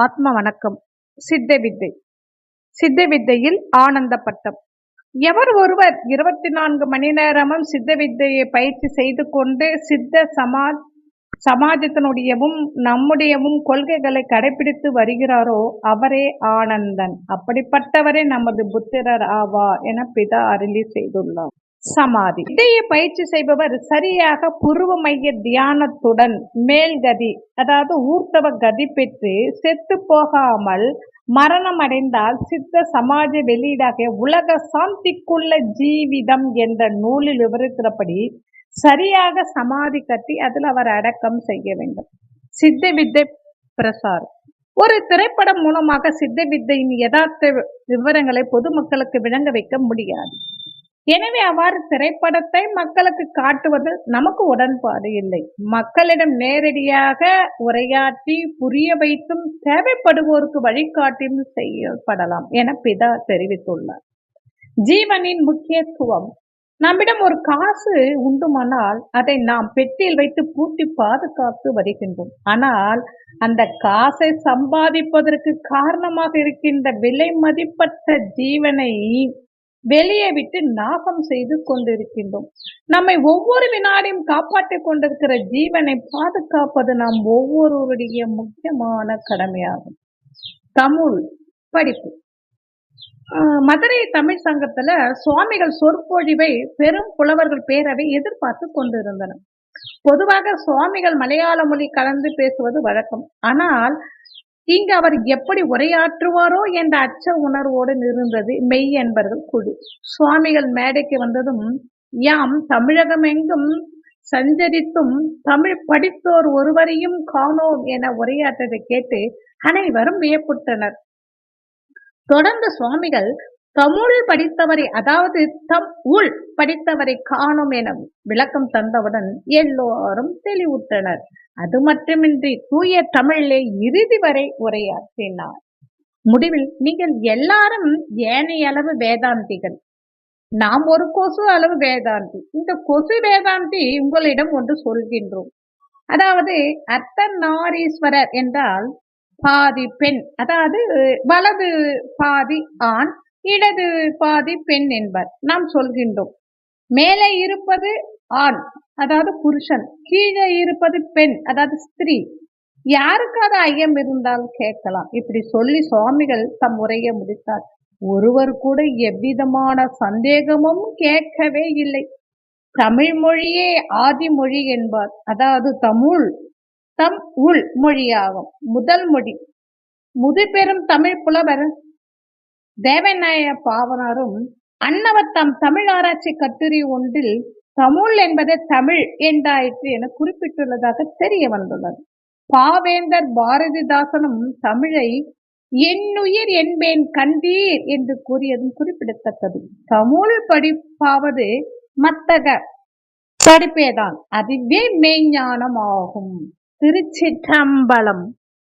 ஆத்ம வணக்கம். சித்த வித்தை. சித்த வித்தையில் ஆனந்த பட்டம். எவர் ஒருவர் இருபத்தி நான்கு மணி நேரமும் சித்த வித்தையை பயிற்சி செய்து கொண்டு சித்த சமா சமாஜத்தினுடையவும் நம்முடையவும் கொள்கைகளை கடைபிடித்து வருகிறாரோ அவரே ஆனந்தன். அப்படிப்பட்டவரே நமது புத்திரர் ஆவார் என பிதா அருளி செய்துள்ளார். சமாதி. இதய பயிற்சி செய்பவர் சரியாக புருவ மைய தியானத்துடன் மேல்கதி அதாவது ஊர்த்தவ கதி பெற்று செத்து போகாமல் மரணம் அடைந்தால் சித்த சமாஜ வெளியீடாக உலக சாந்திக்குள்ள ஜீவிதம் என்ற நூலில் விவரிக்கிறபடி சரியாக சமாதி கட்டி அதில் அவர் அடக்கம் செய்ய வேண்டும். சித்த வித்தை பிரசாரம். ஒரு திரைப்படம் மூலமாக சித்த வித்தையின் யதார்த்த விவரங்களை பொதுமக்களுக்கு விளங்க வைக்க முடியாது. எனவே அவ்வாறு திரைப்படத்தை மக்களுக்கு காட்டுவது நமக்கு உடன்பாடு இல்லை. மக்களிடம் நேரடியாக உரையாற்றி புரிய வைத்தும் தேவைப்படுவோருக்கு வழிகாட்டியும் செய்யப்படலாம் என பிதா தெரிவித்துள்ளார். ஜீவனின் முக்கியத்துவம். நம்மிடம் ஒரு காசு உண்டுமானால் அதை நாம் பெட்டியில் வைத்து பூட்டி பாதுகாத்து வருகின்றோம். ஆனால் அந்த காசை சம்பாதிப்பதற்கு காரணமாக இருக்கின்ற விலை மதிப்பற்ற ஜீவனை வெளியே விட்டு நாசம் செய்து கொண்டிருக்கின்றோம். நம்மை ஒவ்வொரு வினாடியும் காப்பாற்றிக் கொண்டிருக்கிற ஜீவனை பாதுகாப்பது நாம் ஒவ்வொருவருடைய முக்கியமான கடமையாகும். தமிழ் படிப்பு. மதுரை தமிழ் சங்கத்துல சுவாமிகள் சொற்பொழிவை பெரும் புலவர்கள் பேரவை எதிர்பார்த்து கொண்டிருந்தனர். பொதுவாக சுவாமிகள் மலையாள மொழி கலந்து பேசுவது வழக்கம். ஆனால் இங்கு அவர் எப்படி உரையாற்றுவாரோ என்ற அச்ச உணர்வோடு இருந்தது மெய் என்பர்கள் குழு. சுவாமிகள் மேடைக்கு வந்ததும் யாம் தமிழகமெங்கும் சஞ்சரித்தும் தமிழ் படித்தோர் ஒருவரையும் காணோம் என உரையாற்றதை கேட்டு அனைவரும் வியப்புற்றனர். தொடர்ந்து சுவாமிகள் தமிழ் படித்தவரை அதாவது தம் உள் படித்தவரை காணும் என விளக்கம் தந்தவுடன் எல்லோரும் தெளிவுற்றனர். அது மட்டுமின்றி தூய தமிழிலே இறுதி வரை உரையாற்றினார். முடிவில் நீங்கள் எல்லாரும் ஏனைய அளவு வேதாந்திகள். நாம் ஒரு கொசு அளவு வேதாந்தி. இந்த கொசு வேதாந்தி உங்களிடம் ஒன்று சொல்கின்றோம். அதாவது அர்த்தநாரீஸ்வரர் என்றால் பாதி பெண் அதாவது வலது பாதி ஆண் இடது பாதி பெண் என்பர். நாம் சொல்கின்றோம். மேலே இருப்பது ஆண் அதாவது புருஷன். கீழே இருப்பது பெண் அதாவது ஸ்திரீ. யாருக்காவது ஐயம் இருந்தால் கேட்கலாம். இப்படி சொல்லி சுவாமிகள் தம் உரையை முடித்தார். ஒருவர் கூட எவ்விதமான சந்தேகமும் கேட்கவே இல்லை. தமிழ் மொழியே ஆதி மொழி என்பார். அதாவது தமிழ் தம் உள் மொழியாகும் முதல் மொழி. முதுபெரும் தமிழ் புலவர் தேவநாய பாவனாரும் அன்னவர் தம் தமிழ் ஆராய்ச்சி கட்டுரை ஒன்றில் தமிழ் என்பது தமிழ் என்றாயிற்று என குறிப்பிட்டுள்ளதாக தெரிய வந்துள்ளது. பாவேந்தர் பாரதிதாசனும் தமிழை என்னுயிர் என்பேன் கண்டீர் என்று கூறியதும் குறிப்பிடத்தக்கது. தமிழ் படிப்பாவது மத்தக படிப்பேதான் அதுவே மெய்ஞானம் ஆகும் திருச்சிற்றம்பலம்.